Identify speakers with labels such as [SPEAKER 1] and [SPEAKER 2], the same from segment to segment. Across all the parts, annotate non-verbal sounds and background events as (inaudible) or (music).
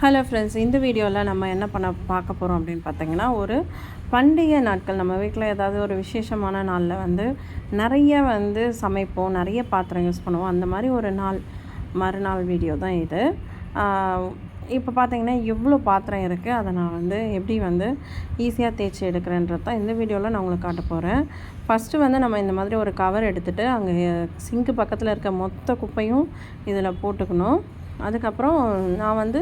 [SPEAKER 1] Hello friends இந்த வீடியோவில் நம்ம என்ன பண்ண பார்க்க போகிறோம் அப்படின்னு பார்த்தீங்கன்னா ஒரு பண்டிகை நாட்கள். நம்ம வீட்டில் ஏதாவது ஒரு விசேஷமான நாளில் வந்து நிறைய வந்து சமைப்போம் நிறைய பாத்திரம் யூஸ் பண்ணுவோம். அந்த மாதிரி ஒரு நாள் மறுநாள் வீடியோ தான் இது. இப்போ பார்த்தீங்கன்னா எவ்வளோ பாத்திரம் இருக்குது அதை நான் வந்து எப்படி வந்து ஈஸியாக தேய்ச்சி எடுக்கிறேன்றது தான் இந்த வீடியோவில் நான் உங்களுக்கு காட்ட போகிறேன் ஃபஸ்ட்டு வந்து நம்ம இந்த மாதிரி ஒரு கவர் எடுத்துகிட்டு அங்கே சிங்க்கு பக்கத்தில் இருக்க மொத்த குப்பையும் இதில் போட்டுக்கணும். அதுக்கப்புறம் நான் வந்து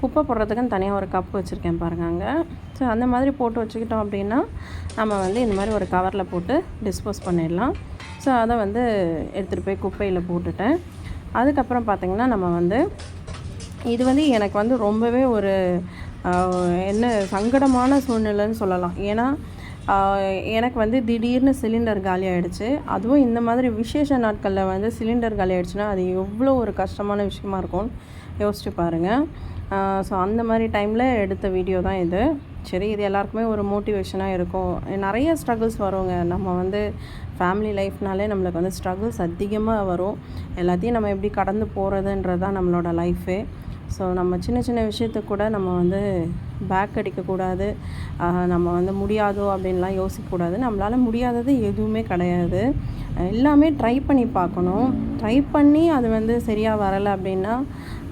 [SPEAKER 1] குப்பை போடுறதுக்குன்னு தனியாக ஒரு கப் வச்சுருக்கேன் பாருங்கள் அங்கே. ஸோ அந்த மாதிரி போட்டு வச்சுக்கிட்டோம் அப்படின்னா நம்ம வந்து இந்த மாதிரி ஒரு கவரில் போட்டு டிஸ்போஸ் பண்ணிடலாம். ஸோ அதை வந்து எடுத்துகிட்டு போய் குப்பையில் போட்டுட்டேன். அதுக்கப்புறம் பார்த்திங்கன்னா நம்ம வந்து இது வந்து எனக்கு வந்து ரொம்பவே ஒரு என்ன சங்கடமான சூழ்நிலைன்னு சொல்லலாம். ஏன்னா எனக்கு வந்து திடீர்னு சிலிண்டர் காலி ஆகிடுச்சு அதுவும் இந்த மாதிரி விசேஷ நாட்களில் வந்து சிலிண்டர் காலி ஆகிடுச்சுன்னா அது எவ்வளோ ஒரு கஷ்டமான விஷயமா இருக்கும்னு யோசிச்சு பாருங்கள் ஸோ அந்த மாதிரி டைமில் எடுத்த வீடியோ தான் இது. சரி இது எல்லாருக்குமே ஒரு மோட்டிவேஷனாக இருக்கும். நிறைய ஸ்ட்ரகிள்ஸ் வருங்க. நம்ம வந்து ஃபேமிலி லைஃப்னாலே நம்மளுக்கு வந்து ஸ்ட்ரகிள்ஸ் அதிகமாக வரும். எல்லாத்தையும் நம்ம எப்படி கடந்து போகிறதுன்றது தான் நம்மளோட லைஃபே. ஸோ நம்ம சின்ன சின்ன விஷயத்துக்கு கூட நம்ம வந்து பேக் அடிக்கக்கூடாது. நம்ம வந்து முடியாதோ அப்படின்லாம் யோசிக்கக்கூடாது. நம்மளால் முடியாதது எதுவுமே கிடையாது. எல்லாமே ட்ரை பண்ணி பார்க்கணும். ட்ரை பண்ணி அது வந்து சரியாக வரலை அப்படின்னா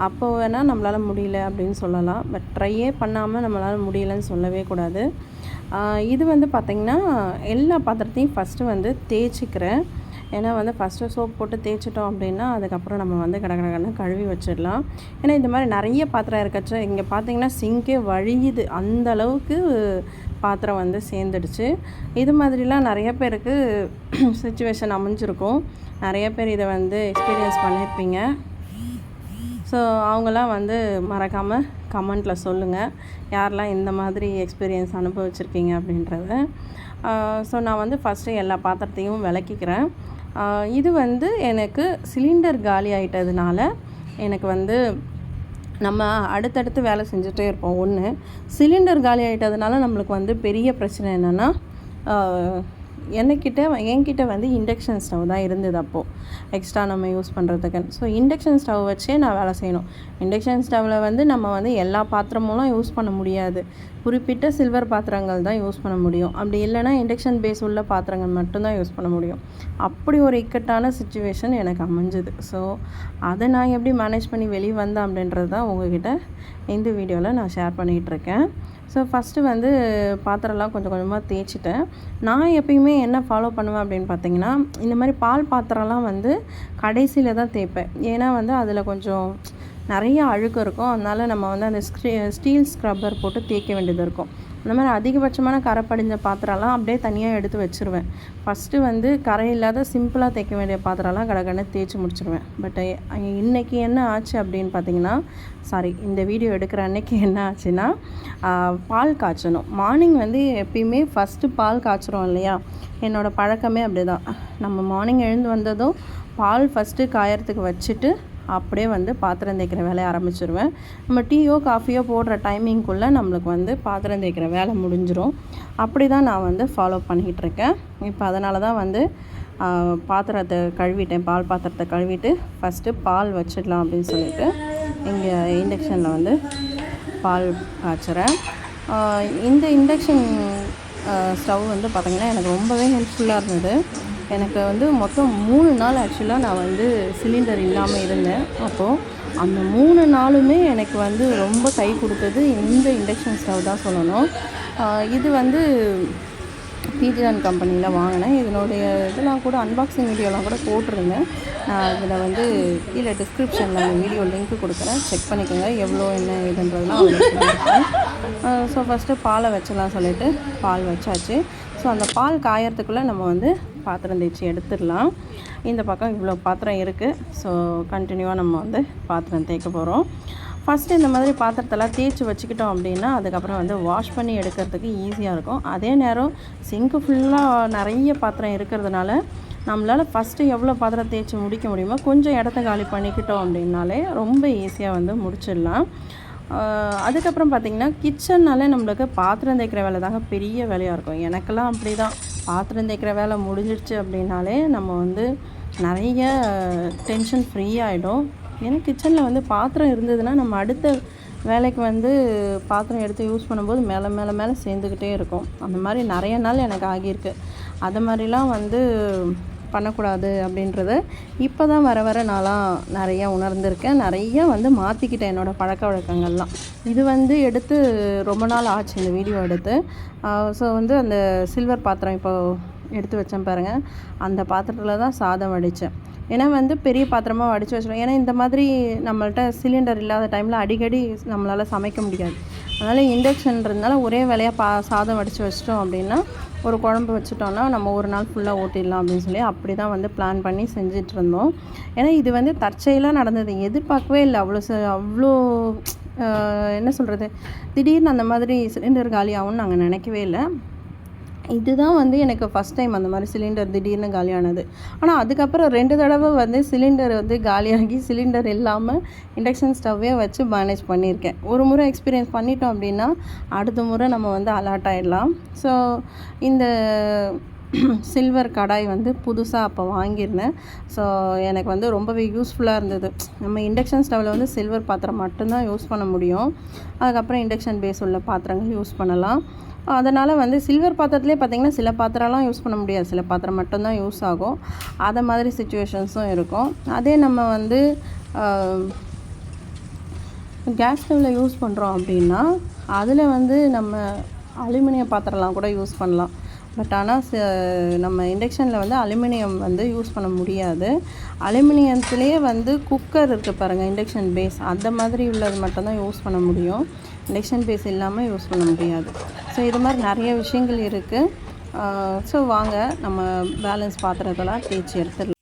[SPEAKER 1] அப்போ வேணால் நம்மளால் முடியல அப்படின்னு சொல்லலாம். பட் ட்ரையே பண்ணாமல் நம்மளால் முடியலன்னு சொல்லவே கூடாது. இது வந்து பார்த்திங்கன்னா எல்லா பாத்திரத்தையும் ஃபஸ்ட்டு வந்து தேய்ச்சிக்கிறேன். ஏன்னா வந்து ஃபஸ்ட்டு சோப் போட்டு தேய்ச்சிட்டோம் அப்படின்னா அதுக்கப்புறம் நம்ம வந்து கட கழுவி வச்சிடலாம். ஏன்னா இந்த மாதிரி நிறைய பாத்திரம் இருக்கச்சு இங்கே பார்த்தீங்கன்னா சிங்கே வழியுது. அந்த அளவுக்கு பாத்திரம் வந்து சேர்ந்துடுச்சு. இது மாதிரிலாம் நிறைய பேருக்கு (clears throat) சுச்சுவேஷன் அமைஞ்சிருக்கும். நிறைய பேர் இதை வந்து எக்ஸ்பீரியன்ஸ் பண்ணியிருப்பீங்க ஸோ அவங்களாம் வந்து மறக்காமல் கமெண்ட்டில் சொல்லுங்கள் யாரெல்லாம் இந்த மாதிரி எக்ஸ்பீரியன்ஸ் அனுபவிச்சிருக்கீங்க அப்படின்றத. ஸோ நான் வந்து ஃபஸ்ட்டு எல்லா பாத்திரத்தையும் விளக்கிக்கிறேன். இது வந்து எனக்கு சிலிண்டர் காலி ஆகிட்டதுனால எனக்கு வந்து நம்ம அடுத்தடுத்து வேலை செஞ்சுட்டே இருப்போம். ஒன்று சிலிண்டர் காலி ஆகிட்டதுனால நம்மளுக்கு வந்து பெரிய பிரச்சனை என்னென்னா என்கிட்ட என்கிட்ட வந்து இண்டக்ஷன் ஸ்டவ் தான் இருந்தது அப்போது எக்ஸ்ட்ரா நம்ம யூஸ் பண்ணுறதுக்கு ஸோ இண்டக்ஷன் ஸ்டவ் வச்சே நான் வேலை செய்யணும். இண்டக்ஷன் ஸ்டவ்வில் வந்து நம்ம வந்து எல்லா பாத்திரமும் யூஸ் பண்ண முடியாது. குறிப்பிட்ட சில்வர் பாத்திரங்கள் தான் யூஸ் பண்ண முடியும். அப்படி இல்லைன்னா இண்டக்ஷன் பேஸ் உள்ள பாத்திரங்கள் மட்டும்தான் யூஸ் பண்ண முடியும். அப்படி ஒரு இக்கட்டான சுச்சுவேஷன் எனக்கு அமைஞ்சுது. ஸோ அதை நான் எப்படி மேனேஜ் பண்ணி வெளியே வந்தேன் அப்படின்றது தான் உங்ககிட்ட இந்த வீடியோவில் நான் ஷேர் பண்ணிகிட்ருக்கேன் ஸோ ஃபஸ்ட்டு வந்து பாத்திரம்லாம் கொஞ்சம் கொஞ்சமாக தேய்ச்சிட்டேன் நான் எப்பயுமே என்ன ஃபாலோ பண்ணுவேன் அப்படின்னு பார்த்தீங்கன்னா இந்த மாதிரி பால் பாத்திரம்லாம் வந்து கடைசியில் தான் தேய்ப்பேன். ஏன்னா வந்து அதில் கொஞ்சம் நிறைய அழுக்கு இருக்கும். அதனால் நம்ம வந்து அந்த ஸ்க்ரீ ஸ்டீல் ஸ்க்ரப்பர் போட்டு தேய்க்க வேண்டியது இருக்கும். அந்த மாதிரி அதிகபட்சமான கரை படிஞ்ச பாத்திரம்லாம் அப்படியே தனியாக எடுத்து வச்சுருவேன். ஃபஸ்ட்டு வந்து கரை இல்லாத சிம்பிளாக தேய்க்க வேண்டிய பாத்திரம்லாம் கடகடன்னு தேய்ச்சி முடிச்சிருவேன். பட் இன்னைக்கு என்ன ஆச்சு அப்படின்னு பார்த்தீங்கன்னா சாரி இந்த வீடியோ எடுக்கிற அன்னைக்கு என்ன ஆச்சுன்னா பால் காய்ச்சணும். மார்னிங் வந்து எப்பயுமே ஃபஸ்ட்டு பால் காய்ச்சிரும் இல்லையா? என்னோடய பழக்கமே அப்படி தான் நம்ம மார்னிங் எழுந்து வந்ததும் பால் ஃபஸ்ட்டு காயறதுக்கு வச்சுட்டு அப்படியே வந்து பாத்திரம் தேய்க்கிற வேலையை ஆரம்பிச்சிருவேன். நம்ம டீயோ காஃபியோ போடுற டைமிங்குள்ளே நம்மளுக்கு வந்து பாத்திரம் தேய்க்கிற வேலை முடிஞ்சிடும் அப்படி தான் நான் வந்து ஃபாலோ பண்ணிக்கிட்டு இருக்கேன் இப்போ அதனால தான் வந்து பாத்திரத்தை கழுவிட்டேன். பால் பாத்திரத்தை கழுவிட்டு ஃபஸ்ட்டு பால் வச்சிடலாம் அப்படின்னு சொல்லிட்டு இங்கே இண்டக்ஷனில் வந்து பால் காய்ச்சுறேன். இந்த இண்டக்ஷன் ஸ்டவ் வந்து பார்த்திங்கன்னா எனக்கு ரொம்பவே ஹெல்ப்ஃபுல்லாக இருந்தது. எனக்கு வந்து மொத்தம் மூணு நாள் ஆக்சுவலாக நான் வந்து சிலிண்டர் இல்லாமல் இருந்தேன். அப்போது அந்த மூணு நாளுமே எனக்கு வந்து ரொம்ப கை கொடுத்தது இந்த இண்டக்ஷன் ஸ்டவ் தான் சொல்லணும். இது வந்து பிஜிஆன் கம்பெனியில் வாங்கினேன். இதனுடைய இதெல்லாம் கூட அன்பாக்சிங் வீடியோலாம் கூட போட்டிருந்தேன். நான் இதில் வந்து கீழே டிஸ்கிரிப்ஷனில் அந்த வீடியோ லிங்க் கொடுக்குறேன். செக் பண்ணிக்கோங்க எவ்வளோ என்ன இதுன்றதுலாம் ஸோ ஃபஸ்ட்டு பாலை வச்சலாம் சொல்லிட்டு பால் வச்சாச்சு. ஸோ அந்த பால் காயறதுக்குள்ளே நம்ம வந்து பாத்திரம் தேய்ச்சி எடுத்துடலாம். இந்த பக்கம் இவ்வளோ பாத்திரம் இருக்குது ஸோ கண்டினியூவாக நம்ம வந்து பாத்திரம் தேய்க்க போகிறோம் ஃபஸ்ட்டு இந்த மாதிரி பாத்திரத்தெல்லாம் தேய்ச்சி வச்சுக்கிட்டோம் அப்படின்னா அதுக்கப்புறம் வந்து வாஷ் பண்ணி எடுக்கிறதுக்கு ஈஸியாக இருக்கும். அதே நேரம் சிங்க்கு ஃபுல்லாக நிறைய பாத்திரம் இருக்கிறதுனால நம்மளால் ஃபஸ்ட்டு எவ்வளோ பாத்திரம் தேய்ச்சி முடிக்க முடியுமோ கொஞ்சம் இடத்த காலி பண்ணிக்கிட்டோம் அப்படின்னாலே ரொம்ப ஈஸியாக வந்து முடிச்சிடலாம். அதுக்கப்புறம் பார்த்திங்கன்னா கிச்சன்னாலே நம்மளுக்கு பாத்திரம் தேய்க்கிற வேலை தாங்க பெரிய வேலையாக இருக்கும். எனக்கெல்லாம் அப்படி தான் பாத்திரம் தேய்க்கிற வேலை முடிஞ்சிடுச்சு அப்படின்னாலே நம்ம வந்து நிறைய டென்ஷன் ஃப்ரீ ஆகிடும் ஏன்னா கிச்சனில் வந்து பாத்திரம் இருந்ததுன்னா நம்ம அடுத்த வேலைக்கு வந்து பாத்திரம் எடுத்து யூஸ் பண்ணும்போது மேலே மேலே மேலே சேர்ந்துக்கிட்டே இருக்கும். அந்த மாதிரி நிறைய நாள் எனக்கு ஆகியிருக்கு. அது மாதிரிலாம் வந்து பண்ணக்கூடாது அப்படின்றத இப்போ தான் வர வர நான்லாம் நிறையா உணர்ந்திருக்கேன். நிறைய வந்து மாற்றிக்கிட்டேன் என்னோடய பழக்க வழக்கங்கள்லாம். இது வந்து எடுத்து ரொம்ப நாள் ஆச்சு இந்த வீடியோ எடுத்து. ஸோ வந்து அந்த சில்வர் பாத்திரம் இப்போது எடுத்து வச்சேன் பாருங்கள் அந்த பாத்திரத்தில் தான் சாதம் வடித்தேன் ஏன்னா வந்து பெரிய பாத்திரமாக வடித்து வச்சிடும் ஏன்னா இந்த மாதிரி நம்மள்ட்ட சிலிண்டர் இல்லாத டைமில் அடிக்கடி நம்மளால் சமைக்க முடியாது. அதனால் இண்டக்ஷன்றதுனால ஒரே வேலையாக பா சாதம் வடித்து வச்சிட்டோம் அப்படின்னா ஒரு குழம்பு வச்சுட்டோன்னா நம்ம ஒரு நாள் ஃபுல்லாக ஓட்டிடலாம் அப்படின்னு சொல்லி அப்படி தான் வந்து பிளான் பண்ணி செஞ்சுட்டு இருந்தோம். ஏன்னா இது வந்து தற்செயலாக நடந்தது. எதிர்பார்க்கவே இல்லை. அவ்வளோ ச அவ்வளோ என்ன சொல்கிறது திடீர்னு அந்த மாதிரி சிலிண்டர் காலி ஆகும்னு நாங்கள் நினைக்கவே இல்லை. இதுதான் வந்து எனக்கு ஃபஸ்ட் டைம் அந்த மாதிரி சிலிண்டர் திடீர்னு காலியானது. ஆனால் அதுக்கப்புறம் ரெண்டு தடவை வந்து சிலிண்டர் வந்து காலியாகி சிலிண்டர் இல்லாமல் இண்டக்ஷன் ஸ்டவ்வே வச்சு மேனேஜ் பண்ணியிருக்கேன். ஒரு முறை எக்ஸ்பீரியன்ஸ் பண்ணிட்டோம் அப்படின்னா அடுத்த முறை நம்ம வந்து அலர்ட் ஆகிடலாம் ஸோ இந்த (clears throat) சில்வர் கடாய் வந்து புதுசாக அப்போ வாங்கியிருந்தேன். ஸோ எனக்கு வந்து ரொம்பவே யூஸ்ஃபுல்லாக இருந்தது. நம்ம இண்டக்ஷன் ஸ்டவ்வில் வந்து சில்வர் பாத்திரம் மட்டும்தான் யூஸ் பண்ண முடியும். அதுக்கப்புறம் இண்டக்ஷன் பேஸ் உள்ள பாத்திரங்கள் யூஸ் பண்ணலாம். அதனால் வந்து சில்வர் பாத்திரத்துலேயே பார்த்திங்கன்னா சில பாத்திரம்லாம் யூஸ் பண்ண முடியாது. சில பாத்திரம் மட்டும்தான் யூஸ் ஆகும். அதை மாதிரி சுச்சுவேஷன்ஸும் இருக்கும். அதே நம்ம வந்து கேஸ் ஸ்டவ்வில் யூஸ் பண்ணுறோம் அப்படின்னா அதில் வந்து நம்ம அலுமினிய பாத்திரம்லாம் கூட யூஸ் பண்ணலாம். பட் ஆனால் நம்ம இண்டக்ஷனில் வந்து அலுமினியம் வந்து யூஸ் பண்ண முடியாது. அலுமினியத்துலேயே வந்து குக்கர் இருக்குது பாருங்கள் இண்டக்ஷன் பேஸ் அந்த மாதிரி உள்ளது மட்டும்தான் யூஸ் பண்ண முடியும். இண்டக்ஷன் பேஸ் இல்லாமல் யூஸ் பண்ண முடியாது. ஸோ இது மாதிரி நிறைய விஷயங்கள் இருக்குது ஸோ வாங்க நம்ம பேலன்ஸ் பாத்திரத்தெல்லாம் தேய்ச்சி எடுத்துடலாம்.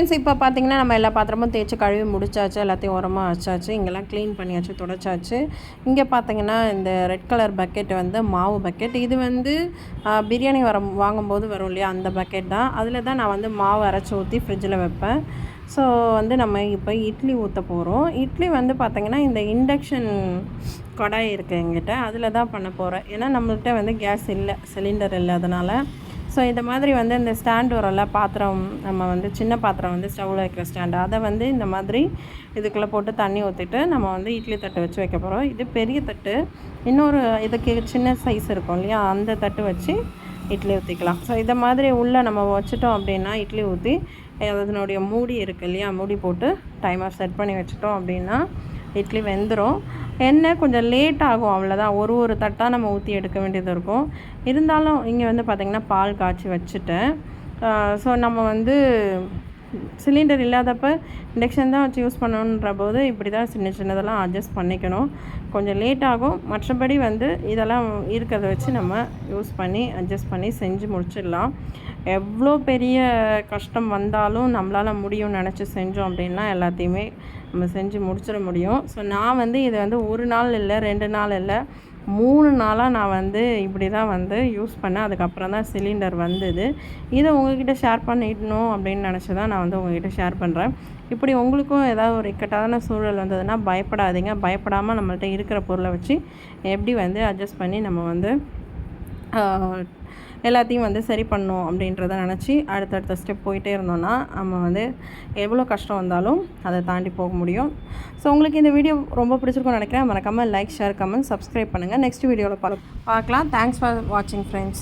[SPEAKER 1] ஃப்ரெண்ட்ஸ் இப்போ பார்த்தீங்கன்னா நம்ம எல்லா பாத்திரமும் தேய்ச்சி கழுவி முடிச்சாச்சு எல்லாத்தையும் உரமாக வச்சாச்சு இங்கெல்லாம் க்ளீன் பண்ணியாச்சு தொடச்சாச்சு. இங்கே பார்த்தீங்கன்னா இந்த ரெட் கலர் பக்கெட் வந்து மாவு பக்கெட் இது வந்து பிரியாணி வர வாங்கும்போது வரும் இல்லையா அந்த பக்கெட் தான். அதில் தான் நான் வந்து மாவு அரைச்சி ஊற்றி ஃப்ரிட்ஜில் வைப்பேன். ஸோ வந்து நம்ம இப்போ இட்லி ஊற்ற போகிறோம் இட்லி வந்து பார்த்திங்கன்னா இந்த இண்டக்ஷன் கடாய் இருக்குது எங்கிட்ட அதில் தான் பண்ண போகிறேன் ஏன்னா நம்மள்கிட்ட வந்து கேஸ் இல்லை சிலிண்டர் இல்லை அதனால் ஸோ இந்த மாதிரி வந்து இந்த ஸ்டாண்ட் வரல பாத்திரம் நம்ம வந்து சின்ன பாத்திரம் வந்து ஸ்டவ்வில் வைக்கிற ஸ்டாண்டு அதை வந்து இந்த மாதிரி இதுக்குள்ளே போட்டு தண்ணி ஊற்றிட்டு நம்ம வந்து இட்லி தட்டு வச்சு வைக்க போகிறோம் இது பெரிய தட்டு. இன்னொரு இதுக்கு சின்ன சைஸ் இருக்கும் இல்லையா? அந்த தட்டு வச்சு இட்லி ஊற்றிக்கலாம் ஸோ இதை மாதிரி உள்ளே நம்ம வச்சுட்டோம் அப்படின்னா இட்லி ஊற்றி அதனுடைய மூடி இருக்குது இல்லையா? மூடி போட்டு டைமர் செட் பண்ணி வச்சுட்டோம் அப்படின்னா இட்லி வெந்துடும் எண்ணெய் கொஞ்சம் லேட் ஆகும் அவ்வளோதான் ஒரு ஒரு தட்டாக நம்ம ஊற்றி எடுக்க வேண்டியது இருக்கும். இருந்தாலும் இங்கே வந்து பார்த்திங்கன்னா பால் காய்ச்சி வச்சுட்டேன். ஸோ நம்ம வந்து சிலிண்டர் இல்லாதப்ப இண்டக்ஷன் தான் வச்சு யூஸ் பண்ணணுன்ற போது இப்படி தான் சின்ன சின்னதெல்லாம் அட்ஜஸ்ட் பண்ணிக்கணும். கொஞ்சம் லேட் ஆகும். மற்றபடி வந்து இதெல்லாம் இருக்கிறத வச்சு நம்ம யூஸ் பண்ணி அட்ஜஸ்ட் பண்ணி செஞ்சு முடிச்சிடலாம். எவ்வளோ பெரிய கஷ்டம் வந்தாலும் நம்மளால் முடியும்னு நினச்சி செஞ்சோம் அப்படின்னா எல்லாத்தையுமே நம்ம செஞ்சு முடிச்சிட முடியும். ஸோ நான் வந்து இதை வந்து ஒரு நாள் இல்லை ரெண்டு நாள் இல்லை மூணு நாளாக நான் வந்து இப்படி தான் வந்து யூஸ் பண்ணேன். அதுக்கப்புறம் தான் சிலிண்டர் வந்தது. இதை உங்ககிட்ட ஷேர் பண்ணிடணும் அப்படின்னு நினச்சி தான் நான் வந்து உங்ககிட்ட ஷேர் பண்ணுறேன் இப்படி உங்களுக்கும் ஏதாவது ஒரு இக்கட்டான சூழல் வந்ததுன்னா பயப்படாதீங்க. பயப்படாமல் நம்மள்ட்ட இருக்கிற பொருளை வச்சு எப்படி வந்து அட்ஜஸ்ட் பண்ணி நம்ம வந்து எல்லாத்தையும் வந்து சரி பண்ணணும் அப்படின்றத நினச்சி அடுத்தடுத்த ஸ்டெப் போயிட்டே இருந்தோம்னா நம்ம வந்து எவ்வளோ கஷ்டம் வந்தாலும் அதை தாண்டி போக முடியும். ஸோ உங்களுக்கு இந்த வீடியோ ரொம்ப பிடிச்சிருக்கும்னு நினைக்கிறேன். மறக்காமல் லைக் ஷேர் கமெண்ட் சப்ஸ்கிரைப் பண்ணுங்கள் நெக்ஸ்ட் வீடியோவில் பார்க்கலாம் தேங்க்ஸ் ஃபார் வாட்சிங் ஃப்ரெண்ட்ஸ்